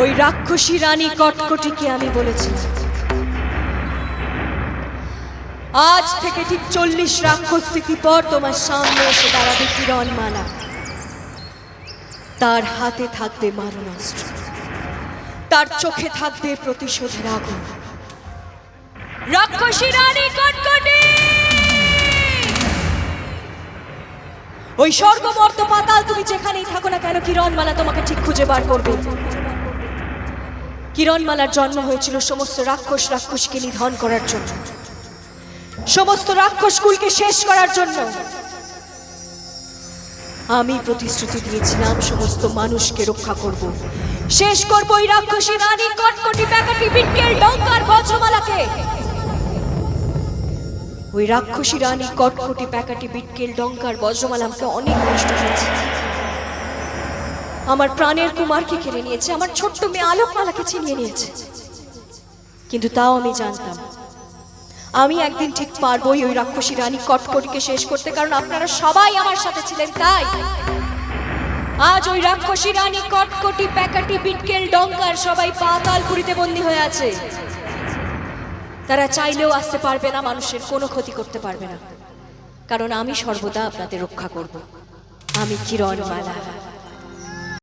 ওই রাক্ষসী রানী কটকটিকে আমি বলেছি। আজ থেকে ঠিক চল্লিশ রাক্ষস স্মৃতি পর তোমার সামনে এসে দাঁড়াবে কিরণমালা তার হাতে থাকবে মারণাস্ত্র। তার চোখে থাকবে প্রতিশোধের আগুন রাক্ষসী রানী কটকটি! ওই স্বর্গমর্ত পাতাল তুমি যেখানেই থাকো না কেন কিরণমালা তোমাকে ঠিক খুঁজে বার করবে। কিরণমালার জন্ম হয়েছিল সমস্ত রাক্ষস রাক্ষসকে নিধন করার জন্য। সমস্ত রাক্ষস কুলকে শেষ করার জন্য। আমি প্রতিশ্রুতি দিয়েছিলাম সমস্ত মানুষকে রক্ষা করব। শেষ করব ওই রাক্ষসী রানী কটকটি প্যাকাটি বিটকেল ডঙ্কার বজ্রমালাকে ওই রাক্ষসী রানী কটকটি প্যাকাটি বিটকেল ডঙ্কার বজ্রমালা আমাকে অনেক কষ্ট হয়েছে আমার প্রাণের কুমারকে কেড়ে নিয়েছে, আমার ছোট্ট মেয়ে আলোকমালাকে ছিনিয়ে নিয়েছে। কিন্তু তাও আমি জানতাম, আমি একদিন ঠিক পারবোই ওই রাক্ষসী রানী কটকটিকে শেষ করতে, কারণ আপনারা সবাই আমার সাথে ছিলেন, তাই। আজ ওই রাক্ষসী রানী কটকটি, প্যাকাটি, বিটকেল ডঙ্কার সবাই পাতালপুরিতে বন্দী হয়ে আছে। তারা চাইলেও আসতে পারবে না, মানুষের কোনো ক্ষতি করতে পারবে না। কারণ আমি সর্বদা আপনাদের রক্ষা করব। আমি কিরণ মালা